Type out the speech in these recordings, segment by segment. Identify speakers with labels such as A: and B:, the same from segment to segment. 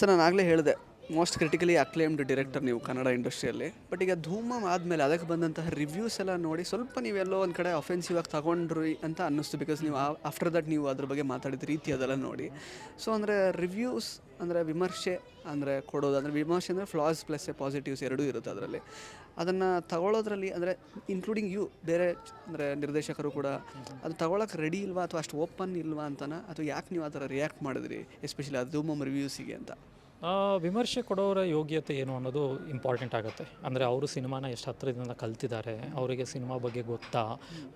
A: Sir ನಾನು ಆಗಲೇ ಹೇಳಿದೆ ಮೋಸ್ಟ್ ಕ್ರಿಟಿಕಲಿ ಅಕ್ಲೇಮ್ಡ್ ಡೈರೆಕ್ಟರ್ ನೀವು ಕನ್ನಡ ಇಂಡಸ್ಟ್ರಿಯಲ್ಲಿ. ಬಟ್ ಈಗ ಧೂಮಮ್ ಆದಮೇಲೆ ಅದಕ್ಕೆ ಬಂದಂತಹ ರಿವ್ಯೂಸ್ ಎಲ್ಲ ನೋಡಿ ಸ್ವಲ್ಪ ನೀವೆಲ್ಲೋ ಒಂದು ಕಡೆ ಅಫೆನ್ಸಿವ್ ಆಗಿ ತಗೊಂಡ್ರಿ ಅಂತ ಅನ್ನಿಸ್ತು ಬಿಕಾಸ್ ನೀವು ಆಫ್ಟರ್ ದಟ್ ನೀವು ಅದ್ರ ಬಗ್ಗೆ ಮಾತಾಡಿದ ರೀತಿ ಅದೆಲ್ಲ ನೋಡಿ. ಸೊ ಅಂದರೆ ರಿವ್ಯೂಸ್ ಅಂದರೆ ವಿಮರ್ಶೆ ಅಂದರೆ ಕೊಡೋದು ಅಂದರೆ ವಿಮರ್ಶೆ ಅಂದರೆ ಫ್ಲಾಸ್ ಪ್ಲಸ್ ಪಾಸಿಟಿವ್ಸ್ ಎರಡೂ ಇರುತ್ತೆ ಅದರಲ್ಲಿ. ಅದನ್ನು ತಗೊಳ್ಳೋದ್ರಲ್ಲಿ ಅಂದರೆ ಇನ್ಕ್ಲೂಡಿಂಗ್ ಯು ಬೇರೆ ಅಂದರೆ ನಿರ್ದೇಶಕರು ಕೂಡ ಅದು ತಗೊಳಕ್ಕೆ ರೆಡಿ ಇಲ್ವಾ ಅಥವಾ ಅಷ್ಟು ಓಪನ್ ಇಲ್ವಾ ಅಂತನ ಅಥವಾ ಯಾಕೆ ನೀವು ಆ ಥರ ರಿಯಾಕ್ಟ್ ಮಾಡಿದ್ರಿ ಎಸ್ಪೆಷಲಿ ಅದು ಧೂಮಮ್ ರಿವ್ಯೂಸಿಗೆ ಅಂತ?
B: ವಿಮರ್ಶೆ ಕೊಡೋರ ಯೋಗ್ಯತೆ ಏನು ಅನ್ನೋದು ಇಂಪಾರ್ಟೆಂಟ್ ಆಗುತ್ತೆ. ಅಂದರೆ ಅವರು ಸಿನಿಮಾನ ಎಷ್ಟು ಹತ್ತಿರದಿಂದ ಕಲ್ತಿದ್ದಾರೆ, ಅವರಿಗೆ ಸಿನಿಮಾ ಬಗ್ಗೆ ಗೊತ್ತಾ?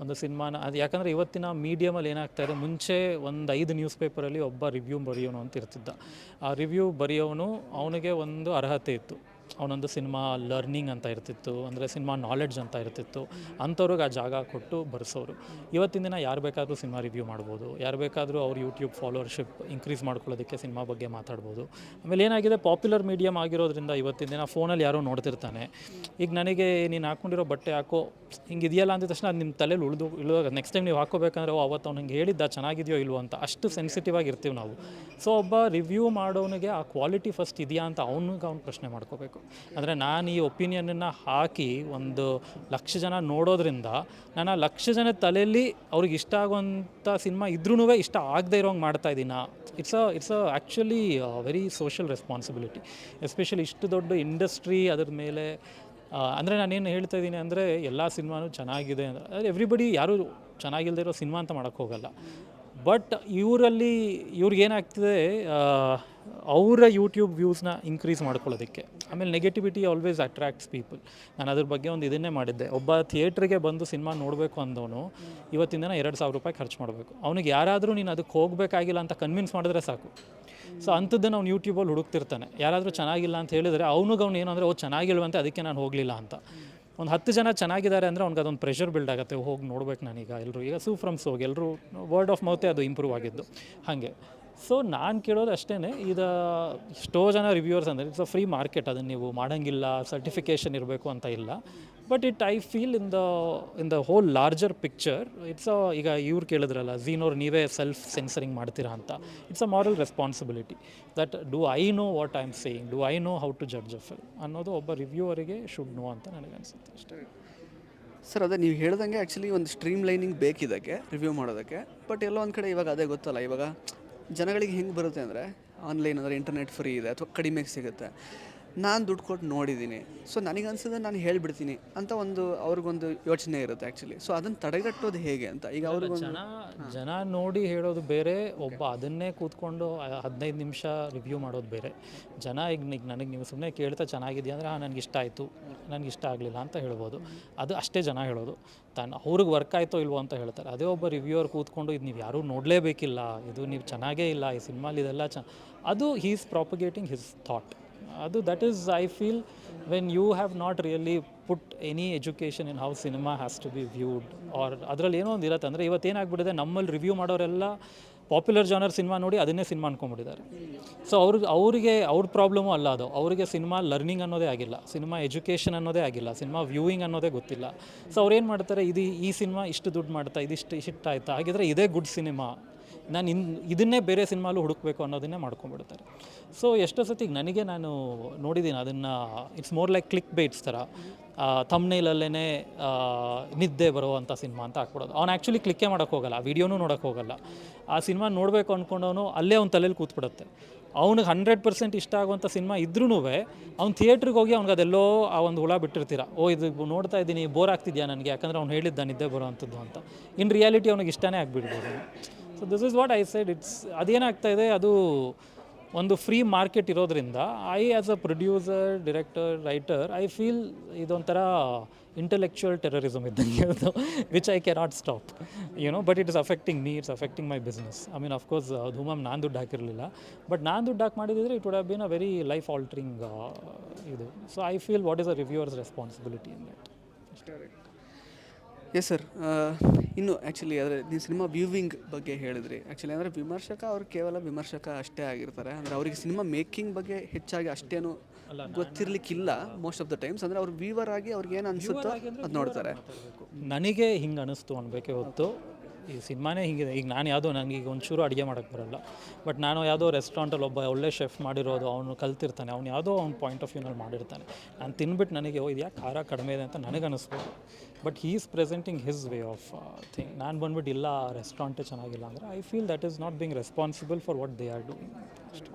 B: ಒಂದು ಸಿನಿಮಾನ, ಅದು ಯಾಕಂದರೆ ಇವತ್ತಿನ ಮೀಡಿಯಮಲ್ಲಿ ಏನಾಗ್ತಾ ಇದೆ, ಮುಂಚೆ ಒಂದು ಐದು ನ್ಯೂಸ್ ಪೇಪರಲ್ಲಿ ಒಬ್ಬ ರಿವ್ಯೂ ಬರೆಯೋನು ಅಂತ ಇರ್ತಿದ್ದ. ಆ ರಿವ್ಯೂ ಬರೆಯೋನು ಅವನಿಗೆ ಒಂದು ಅರ್ಹತೆ ಇತ್ತು. ಅವನೊಂದು ಸಿನಿಮಾ ಲರ್ನಿಂಗ್ ಅಂತ ಇರ್ತಿತ್ತು, ಅಂದರೆ ಸಿನಿಮಾ ನಾಲೆಡ್ಜ್ ಅಂತ ಇರ್ತಿತ್ತು, ಅಂಥವ್ರಿಗೆ ಆ ಜಾಗ ಕೊಟ್ಟು ಬರೆಸೋರು. ಇವತ್ತಿನ ದಿನ ಯಾರು ಬೇಕಾದರೂ ಸಿನಿಮಾ ರಿವ್ಯೂ ಮಾಡ್ಬೋದು, ಯಾರು ಬೇಕಾದರೂ ಅವ್ರ ಯೂಟ್ಯೂಬ್ ಫಾಲೋವರ್ಶಿಪ್ ಇನ್ಕ್ರೀಸ್ ಮಾಡ್ಕೊಳ್ಳೋದಕ್ಕೆ ಸಿನಿಮಾ ಬಗ್ಗೆ ಮಾತಾಡ್ಬೋದು. ಆಮೇಲೆ ಏನಾಗಿದೆ ಪಾಪ್ಯುಲರ್ ಮೀಡಿಯಮ್ ಆಗಿರೋದ್ರಿಂದ ಇವತ್ತಿನ ದಿನ ಫೋನಲ್ಲಿ ಯಾರೋ ನೋಡ್ತಿರ್ತಾನೆ. ಈಗ ನನಗೆ ನೀನು ಹಾಕ್ಕೊಂಡಿರೋ ಬಟ್ಟೆ ಹಾಕೋ ಹಿಂಗೆ ಇದೆಯಲ್ಲ ಅಂದ ತಕ್ಷಣ ಅದು ನಿಮ್ಮ ತಲೆಯಲ್ಲಿ ಉಳಿದು ಇಳುವಾಗ ನೆಕ್ಸ್ಟ್ ಟೈಮ್ ನೀವು ಹಾಕೋಬೇಕಂದ್ರೆ, ಓ, ಅವತ್ತು ಅವ್ನು ಹಿಂಗೆ ಹೇಳಿದ್ದ, ಚೆನ್ನಾಗಿದೆಯೋ ಇಲ್ವೋ ಅಂತ ಅಷ್ಟು ಸೆನ್ಸಿಟಿವ್ ಆಗಿರ್ತೀವಿ ನಾವು. ಸೊ ಒಬ್ಬ ರಿವ್ಯೂ ಮಾಡೋನಿಗೆ ಆ ಕ್ವಾಲಿಟಿ ಫಸ್ಟ್ ಇದೆಯಾ ಅಂತ ಅವನಿಗೆ ಅವ್ನು ಪ್ರಶ್ನೆ ಮಾಡ್ಕೋಬೇಕು. ಅಂದರೆ ನಾನು ಈ ಒಪಿನಿಯನನ್ನು ಹಾಕಿ ಒಂದು ಲಕ್ಷ ಜನ ನೋಡೋದ್ರಿಂದ ನಾನು ಆ ಲಕ್ಷ ಜನ ತಲೆಯಲ್ಲಿ ಅವ್ರಿಗೆ ಇಷ್ಟ ಆಗುವಂಥ ಸಿನಿಮಾ ಇದ್ರೂ ಇಷ್ಟ ಆಗದೆ ಇರೋಂಗೆ ಮಾಡ್ತಾ ಇದ್ದೀನ it's a it's a actually very social responsibility especially ಇಷ್ಟು ದೊಡ್ಡ ಇಂಡಸ್ಟ್ರಿ ಅದ್ರ ಮೇಲೆ ಅಂದರೆ ನಾನೇನು ಹೇಳ್ತಾ ಇದ್ದೀನಿ ಅಂದರೆ ಎಲ್ಲ ಸಿನಿಮಾನು ಚೆನ್ನಾಗಿದೆ ಅಂದರೆ ಎವ್ರಿಬಡಿ ಯಾರೂ ಚೆನ್ನಾಗಿಲ್ಲದೆ ಇರೋ ಸಿನಿಮಾ ಅಂತ ಮಾಡೋಕ್ಕೆ ಹೋಗಲ್ಲ. ಬಟ್ ಇವರಲ್ಲಿ ಇವ್ರಿಗೇನಾಗ್ತದೆ ಅವರ ಯೂಟ್ಯೂಬ್ ವ್ಯೂಸ್ನ ಇನ್ಕ್ರೀಸ್ ಮಾಡ್ಕೊಳ್ಳೋದಕ್ಕೆ. ಆಮೇಲೆ ನೆಗೆಟಿವಿಟಿ ಆಲ್ವೇಸ್ ಅಟ್ರಾಕ್ಟ್ಸ್ ಪೀಪಲ್ ನಾನು ಅದ್ರ ಬಗ್ಗೆ ಒಂದು ಇದನ್ನೇ ಮಾಡಿದ್ದೆ. ಒಬ್ಬ ಥಿಯೇಟ್ರಿಗೆ ಬಂದು ಸಿನಿಮಾ ನೋಡಬೇಕು ಅಂದವನು ಇವತ್ತಿನ ದಿನ ಎರಡು ಸಾವಿರ ರೂಪಾಯಿ ಖರ್ಚು ಮಾಡಬೇಕು. ಅವನಿಗೆ ಯಾರಾದರೂ ನೀನು ಅದಕ್ಕೆ ಹೋಗಬೇಕಾಗಿಲ್ಲ ಅಂತ ಕನ್ವಿನ್ಸ್ ಮಾಡಿದ್ರೆ ಸಾಕು. ಸೊ ಅಂಥದ್ದನ್ನು ಅವ್ನು ಯೂಟ್ಯೂಬಲ್ಲಿ ಹುಡುಕ್ತಿರ್ತಾನೆ. ಯಾರಾದರೂ ಚೆನ್ನಾಗಿಲ್ಲ ಅಂತ ಹೇಳಿದರೆ ಅವನಿಗೆ ಅವ್ನು ಏನು ಅಂದರೆ ಓ, ಚೆನ್ನಾಗಿಲ್ವಂತೆ, ಅದಕ್ಕೆ ನಾನು ಹೋಗಲಿಲ್ಲ ಅಂತ. ಒಂದು ಹತ್ತು ಜನ ಚೆನ್ನಾಗಿದ್ದಾರೆ ಅಂದರೆ ಅವ್ನಿಗೆ ಅದೊಂದು ಪ್ರೆಷರ್ ಬಿಲ್ಡ್ ಆಗುತ್ತೆ. ಹೋಗಿ ನೋಡ್ಬೇಕು ನಾನೀಗ ಎಲ್ಲರೂ ಈಗ ಸೂ ಫ್ರಮ್ಸ್ ಹೋಗಿ ಎಲ್ಲರೂ ವರ್ಡ್ ಆಫ್ ಮೌತೆ ಅದು ಇಂಪ್ರೂವ್ ಆಗಿದ್ದು. ಹಾಗೆ. ಸೊ ನಾನು ಕೇಳೋದು ಅಷ್ಟೇ ಇದು ಎಷ್ಟೋ ಜನ ರಿವ್ಯೂವರ್ಸ್ ಅಂದರೆ ಇಟ್ಸ್ ಅ ಫ್ರೀ ಮಾರ್ಕೆಟ್ ಅದನ್ನು ನೀವು ಮಾಡೋಂಗಿಲ್ಲ ಸರ್ಟಿಫಿಕೇಷನ್ ಇರಬೇಕು ಅಂತ ಇಲ್ಲ. But it I feel in the in the whole larger picture it's a ಈಗ ಇವ್ರು ಕೇಳಿದ್ರಲ್ಲ ಝೀನೋರು ನೀವೇ ಸೆಲ್ಫ್ ಸೆನ್ಸರಿಂಗ್ ಮಾಡ್ತೀರಾ ಅಂತ. It's a moral responsibility that do I know what I am saying do I know how to judge a film ಅನ್ನೋದು ಒಬ್ಬ ರಿವ್ಯೂವರಿಗೆ should know ಅಂತ ನನಗೆ ಅನಿಸುತ್ತೆ ಅಷ್ಟೇ.
A: ಸರ್ ಅದೇ ನೀವು ಹೇಳ್ದಂಗೆ ಆ್ಯಕ್ಚುಲಿ ಒಂದು ಸ್ಟ್ರೀಮ್ ಲೈನಿಂಗ್ ಬೇಕಿದ್ದಕ್ಕೆ ರಿವ್ಯೂ ಮಾಡೋದಕ್ಕೆ. ಬಟ್ ಎಲ್ಲೋ ಒಂದು ಕಡೆ ಇವಾಗ ಅದೇ ಗೊತ್ತಲ್ಲ, ಇವಾಗ ಜನಗಳಿಗೆ ಹೆಂಗೆ ಬರುತ್ತೆ ಅಂದರೆ ಆನ್ಲೈನ್ ಅಂದರೆ ಇಂಟರ್ನೆಟ್ ಫ್ರೀ ಇದೆ ಅಥವಾ ಕಡಿಮೆಗೆ ಸಿಗುತ್ತೆ. ನಾನು ದುಡ್ಡು ಕೊಟ್ಟು ನೋಡಿದ್ದೀನಿ ಸೊ ನನಗೆ ಅನ್ಸಿದ್ರೆ ನಾನು ಹೇಳಿಬಿಡ್ತೀನಿ ಅಂತ ಒಂದು ಅವ್ರಿಗೊಂದು ಯೋಚನೆ ಇರುತ್ತೆ ಆ್ಯಕ್ಚುಲಿ ಸೊ ಅದನ್ನು ತಡೆಗಟ್ಟೋದು ಹೇಗೆ ಅಂತ? ಈಗ ಅವರು
B: ಜನ ಜನ ನೋಡಿ ಹೇಳೋದು ಬೇರೆ ಒಬ್ಬ ಅದನ್ನೇ ಕೂತ್ಕೊಂಡು ಹದಿನೈದು ನಿಮಿಷ ರಿವ್ಯೂ ಮಾಡೋದು ಬೇರೆ. ಜನ ಈಗ ಈಗ ನನಗೆ ನೀವು ಸುಮ್ಮನೆ ಕೇಳ್ತಾ ಚೆನ್ನಾಗಿದೆಯಾ ಅಂದರೆ ಹಾಂ ನನಗೆ ಇಷ್ಟ ಆಯಿತು ನನಗೆ ಇಷ್ಟ ಆಗಲಿಲ್ಲ ಅಂತ ಹೇಳ್ಬೋದು. ಅದು ಅಷ್ಟೇ ಜನ ಹೇಳೋದು. ತಾನು ಅವ್ರಿಗೆ ವರ್ಕ್ ಆಯಿತೋ ಇಲ್ವೋ ಅಂತ ಹೇಳ್ತಾರೆ. ಅದೇ ಒಬ್ಬ ರಿವ್ಯೂವರ್ ಕೂತ್ಕೊಂಡು ಇದು ನೀವು ಯಾರೂ ನೋಡಲೇಬೇಕಿಲ್ಲ ಇದು ನೀವು ಚೆನ್ನಾಗೇ ಇಲ್ಲ ಈ ಸಿನಿಮಾಲಿ ಇದೆಲ್ಲ ಚ ಅದು he is propagating his thought ಅದು that is I feel when you have not really put any education in how cinema has to be viewed or ಅದರಲ್ಲಿ ಏನೋ ಒಂದು ಇರುತ್ತೆ. ಅಂದರೆ ಇವತ್ತೇನಾಗ್ಬಿಟ್ಟಿದೆ ನಮ್ಮಲ್ಲಿ ರಿವ್ಯೂ ಮಾಡೋರೆಲ್ಲ ಪಾಪ್ಯುಲರ್ ಜಾನರ್ ಸಿನಿಮಾ ನೋಡಿ ಅದನ್ನೇ ಸಿನಿಮಾ ಅನ್ಕೊಂಡ್ಬಿಟ್ಟಿದ್ದಾರೆ. ಸೊ ಅವ್ರ, ಅವರಿಗೆ, ಅವ್ರ ಪ್ರಾಬ್ಲಮು ಅಲ್ಲ ಅದು. ಅವರಿಗೆ ಸಿನಿಮಾ ಲರ್ನಿಂಗ್ ಅನ್ನೋದೇ ಆಗಿಲ್ಲ. ಸಿನಿಮಾ ಎಜುಕೇಷನ್ ಅನ್ನೋದೇ ಆಗಿಲ್ಲ. ಸಿನಿಮಾ ವ್ಯೂಯಿಂಗ್ ಅನ್ನೋದೇ ಗೊತ್ತಿಲ್ಲ. ಸೊ ಅವ್ರು ಏನು ಮಾಡ್ತಾರೆ, ಇದು ಈ ಸಿನಿಮಾ ಇಷ್ಟು ದುಡ್ಡು ಮಾಡ್ತಾ ಇದಿಷ್ಟು ಹಿಟ್ ಆಯ್ತಾ? ಹಾಗಿದ್ರೆ ಇದೇ ಗುಡ್ ಸಿನಿಮಾ ನಾನು ಇನ್, ಇದನ್ನೇ ಬೇರೆ ಸಿನಿಮಾಲು ಹುಡುಕಬೇಕು ಅನ್ನೋದನ್ನೇ ಮಾಡ್ಕೊಂಡ್ಬಿಡ್ತಾರೆ. ಸೊ ಎಷ್ಟೋ ಸತಿ ನನಗೆ ನಾನು ನೋಡಿದ್ದೀನಿ ಅದನ್ನು it's more like click baits ಥರ. ತಮ್ಮನೇಲಲ್ಲೇ ನಿದ್ದೆ ಬರುವಂಥ ಸಿನಿಮಾ ಅಂತ ಹಾಕ್ಬಿಡೋದು. ಅವ್ನು ಆ್ಯಕ್ಚುಲಿ ಕ್ಲಿಕ್ಕೇ ಮಾಡೋಕ್ಕೆ ಹೋಗಲ್ಲ, ವಿಡಿಯೋನೂ ನೋಡೋಕ್ಕೆ ಹೋಗಲ್ಲ. ಆ ಸಿನಿಮಾ ನೋಡಬೇಕು ಅಂದ್ಕೊಂಡವನು ಅಲ್ಲೇ ಅವ್ನ ತಲೆಯಲ್ಲಿ ಕೂತ್ಬಿಡುತ್ತೆ. ಅವ್ನಿಗೆ ಹಂಡ್ರೆಡ್ ಪರ್ಸೆಂಟ್ ಇಷ್ಟ ಆಗುವಂಥ ಸಿನಿಮಾ ಇದ್ರೂ ಅವ್ನು ಥಿಯೇಟ್ರಿಗೆ ಹೋಗಿ ಅವ್ನಿಗೆ ಅದೆಲ್ಲೋ ಆ ಒಂದು ಹುಳ ಬಿಟ್ಟಿರ್ತೀರ. ಓ, ಇದು ನೋಡ್ತಾ ಇದ್ದೀನಿ ಬೋರ್ ಆಗ್ತಿದ್ಯಾ ನನಗೆ? ಯಾಕಂದರೆ ಅವ್ನು ಹೇಳಿದ್ದ ನಿದ್ದೆ ಬರೋವಂಥದ್ದು ಅಂತ. ಇನ್ ರಿಯಾಲಿಟಿ ಅವ್ನಿಗೆ ಇಷ್ಟನೇ ಆಗಿಬಿಡ್ಬೋದು. So this is what I said it's ಅದೇನಾಗ್ತಾ ಇದೆ? ಅದು ಒಂದು ಫ್ರೀ ಮಾರ್ಕೆಟ್ ಇರೋದ್ರಿಂದ I as a producer director writer I feel ಇದೊಂಥರ ಇಂಟೆಲೆಕ್ಚುಯಲ್ ಟೆರರಿಸಮ್ ಇದ್ದಂಗೆ ಅದು which I cannot stop you know but it is affecting me it's affecting my business I mean of course Dhoomam ನಾನು ದುಡ್ಡು ಹಾಕಿರಲಿಲ್ಲ but ನಾನು ದುಡ್ಡು ಹಾಕಿ ಮಾಡಿದಿದ್ರೆ it would have been a very life altering ಇದು so I feel what is a reviewer's responsibility in that
A: yes sir ಇನ್ನು actually ಆದರೆ ನೀವು ಸಿನಿಮಾ ವ್ಯೂವಿಂಗ್ ಬಗ್ಗೆ ಹೇಳಿದ್ರಿ. ಆ್ಯಕ್ಚುಲಿ ಅಂದರೆ ವಿಮರ್ಶಕ ಅವ್ರು ಕೇವಲ ವಿಮರ್ಶಕ ಅಷ್ಟೇ ಆಗಿರ್ತಾರೆ. ಅಂದರೆ ಅವರಿಗೆ ಸಿನಿಮಾ ಮೇಕಿಂಗ್ ಬಗ್ಗೆ ಹೆಚ್ಚಾಗಿ ಅಷ್ಟೇನು ಗೊತ್ತಿರಲಿಕ್ಕಿಲ್ಲ ಮೋಸ್ಟ್ ಆಫ್ ದ ಟೈಮ್ಸ್ ಅಂದರೆ ಅವ್ರು ವ್ಯೂವರ್ ಆಗಿ ಅವ್ರಿಗೆ ಏನು ಅನಿಸುತ್ತೋ ಅದು ನೋಡ್ತಾರೆ.
B: ನನಗೆ ಹಿಂಗೆ ಅನಿಸ್ತು ಅನ್ಬೇಕೆ ಹೊತ್ತು. ಈ ಸಿನಿಮಾನೇ ಹೀಗಿದೆ. ಈಗ ನಾನು ಯಾವುದೋ ನನಗೆ ಈಗ ಒಂಚೂರು ಅಡುಗೆ ಮಾಡೋಕ್ಕೆ ಬರಲ್ಲ. ಬಟ್ ನಾನು ಯಾವುದೋ ರೆಸ್ಟೋರೆಂಟಲ್ಲಿ ಒಬ್ಬ ಒಳ್ಳೆ ಶೆಫ್ ಮಾಡಿರೋದು, ಅವನು ಕಲ್ತಿರ್ತಾನೆ. ಅವ್ನು ಯಾವುದೋ ಅವ್ನ ಪಾಯಿಂಟ್ ಆಫ್ ವ್ಯೂನಲ್ಲಿ ಮಾಡಿರ್ತಾನೆ. ನಾನು ತಿನ್ಬಿಟ್ಟು ನನಗೆ ಇದು ಯಾಕೆ ಖಾರ ಕಡಿಮೆ ಇದೆ ಅಂತ ನನಗೆ ಅನಿಸ್ಬೋದು. But he is presenting his way of thing ನಾನು ಬಂದ್ಬಿಟ್ಟು ಇಲ್ಲ ರೆಸ್ಟೋರೆಂಟೇ ಚೆನ್ನಾಗಿಲ್ಲ ಅಂದರೆ I feel that is not being responsible for what they are doing ಅಷ್ಟೇ.